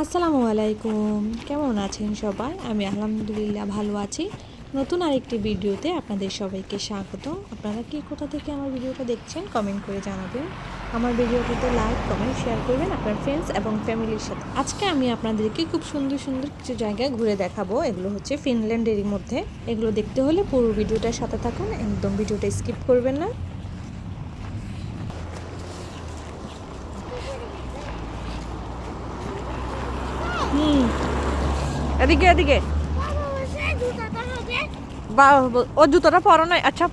আসসালামু আলাইকুম। কেমন আছেন সবাই? আমি আলহামদুলিল্লাহ ভালো আছি। নতুন আরেকটি ভিডিওতে আপনাদের সবাইকে স্বাগত আপনারা কি কোথা থেকে আমার ভিডিওটা দেখছেন কমেন্ট করে জানাবেন। আমার ভিডিওটাতে লাইক কমেন্ট শেয়ার করবেন আপনার ফ্রেন্ডস এবং ফ্যামিলির সাথে। আজকে আমি আপনাদেরকে খুব সুন্দর সুন্দর কিছু জায়গায় ঘুরে দেখাবো। এগুলো হচ্ছে ফিনল্যান্ডেরই মধ্যে। এগুলো দেখতে হলে পুরো ভিডিওটার সাথে থাকুন। একদম ভিডিওটা স্কিপ করবেন না। হুম। এদিকে এদিকে। বা, ও জুতোটা পরো না আচ্ছা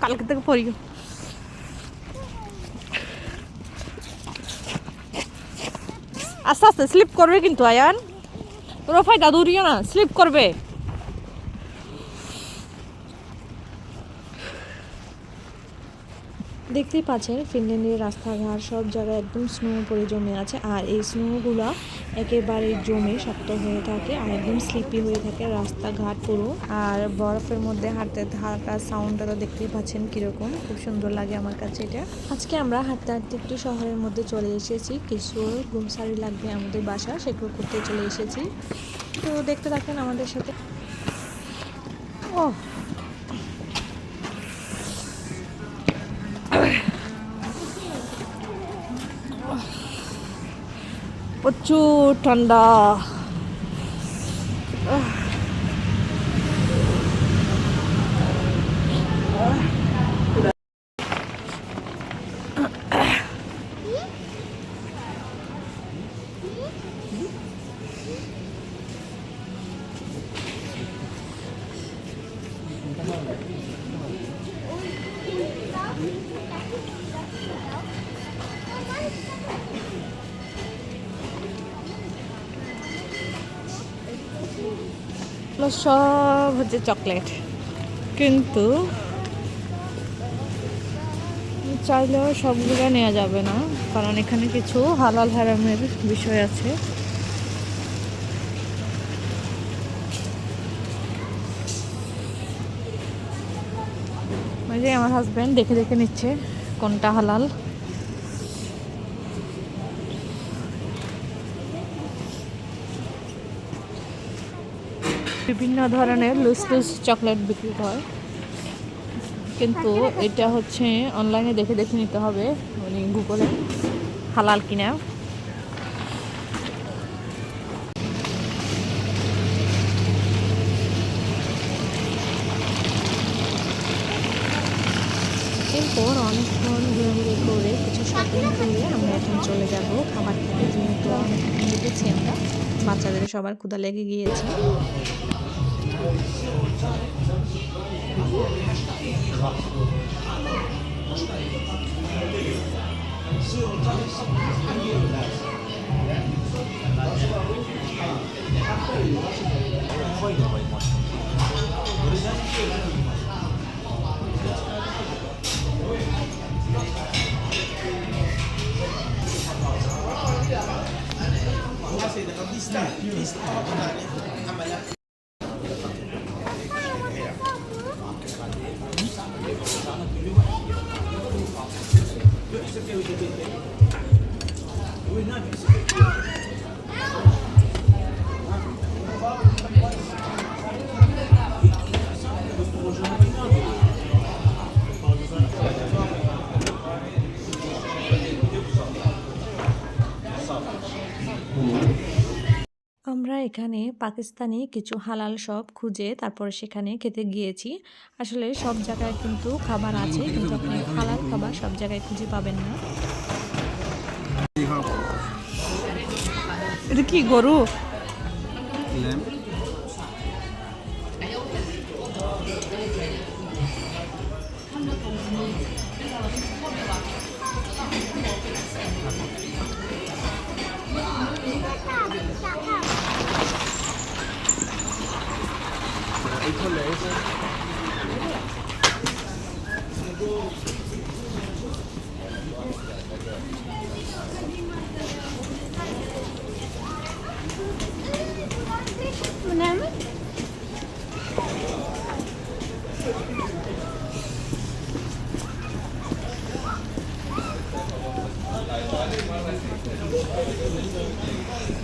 কালকে থেকে পরিও। আস্তে আস্তে স্লিপ করবে কিন্তু, আয়ান। তোর ফায়দা, দৌড়িও না। স্লিপ করবে। দেখতেই পাচ্ছেন, ফিনল্যান্ডের রাস্তাঘাট সব জায়গায় একদম স্নো পরে জমে আছে। আর এই স্নোগুলো একেবারে জমে শক্ত হয়ে থাকে আর একদম স্লিপি হয়ে থাকে রাস্তাঘাট পুরো। আর বরফের মধ্যে হাঁটতে থাকা সাউন্ডটা তো দেখতেই পাচ্ছেন কীরকম। খুব সুন্দর লাগে আমার কাছে এটা। আজকে আমরা হাঁটতে হাঁটতে একটু শহরের মধ্যে চলে এসেছি। কিছু গ্রোসারি লাগবে আমাদের বাসা, সেগুলো করতে চলে এসেছি। তো দেখতে থাকেন আমাদের সাথে। ও প্রচুর ঠান্ডা এগুলো সব হচ্ছে চকলেট। কিন্তু চাইলেও সবগুলো নেওয়া যাবে না, কারণ এখানে কিছু হালাল হারামের বিষয় আছে। ওই যে আমার হাজব্যান্ড দেখে দেখে নিচ্ছে কোনটা হালাল। বিভিন্ন ধরনের লুজ লুজ চকলেট বিক্রি হয়। কিন্তু এটা হচ্ছে অনলাইনে দেখে দেখে নিতে হবে। মানে গুগলে হালাল কিনা। এরপর অনেকক্ষণ ঘুরে ঘুরে করে কিছু শপিং করে আমরা এখন চলে যাব খাবার খেতে বাচ্চাদের সবার ক্ষুধা লেগে গিয়েছে। আমরা এখানে পাকিস্তানি কিছু হালাল সব খুঁজে তারপরে সেখানে খেতে গিয়েছি। আসলে সব জায়গায় কিন্তু খাবার আছে কিন্তু আপনি হালাল খাবার সব জায়গায় খুঁজে পাবেন না। এটা কি গরু? Bu ne mi? Thank you.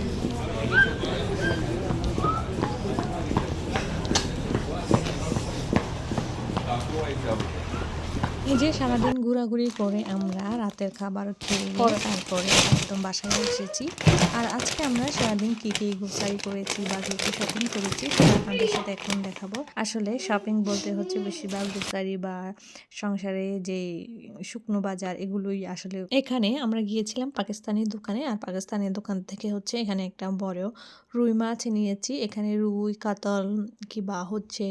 Lamb যে সারাদিন ঘোরাঘুরি করে আমরা রাতের খাবার খেয়ে তারপরে একদম বাসায় এসেছি। আর আজকে আমরা সারাদিন কি কি গ্রোসারি করেছি বা কী কী শপিং করেছি সেটা আপনাদের সাথে এখন দেখাবো। আসলে শপিং বলতে হচ্ছে বেশিরভাগ গ্রোসারি বা সংসারে যে শুকনো বাজার এগুলোই আসলে এখানে আমরা গিয়েছিলাম পাকিস্তানি দোকানে। আর পাকিস্তানি দোকান থেকে হচ্ছে এখানে একটা বড় রুই মাছ নিয়েছি। এখানে রুই কাতল কি বা হচ্ছে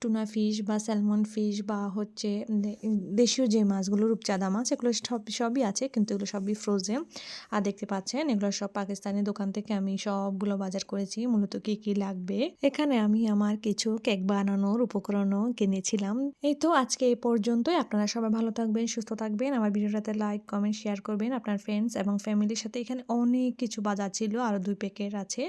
টুনা ফিশ বা স্যালমন ফিশ বা হচ্ছে দেশীয় যে মাছগুলো, রূপচাঁদা মাছ, এগুলো সব, সবই আছে, কিন্তু এগুলো সবই ফ্রোজেন আর দেখতে পাচ্ছেন, এগুলো সব পাকিস্তানি দোকান থেকে আমি সবগুলো বাজার করেছি, মূলত কি কি লাগবে। এখানে আমি আমার কিছু কেক বানানোর উপকরণও কিনেছিলাম। এই তো আজকে এই পর্যন্তই, আপনারা সবাই ভালো থাকবেন, সুস্থ থাকবেন, আমার ভিডিওটাতে লাইক কমেন্ট শেয়ার করবেন, আপনার ফ্রেন্ডস এবং ফ্যামিলির সাথে এখানে অনেক কিছু বাজার ছিল, আরও দুই প্যাকেট আছে।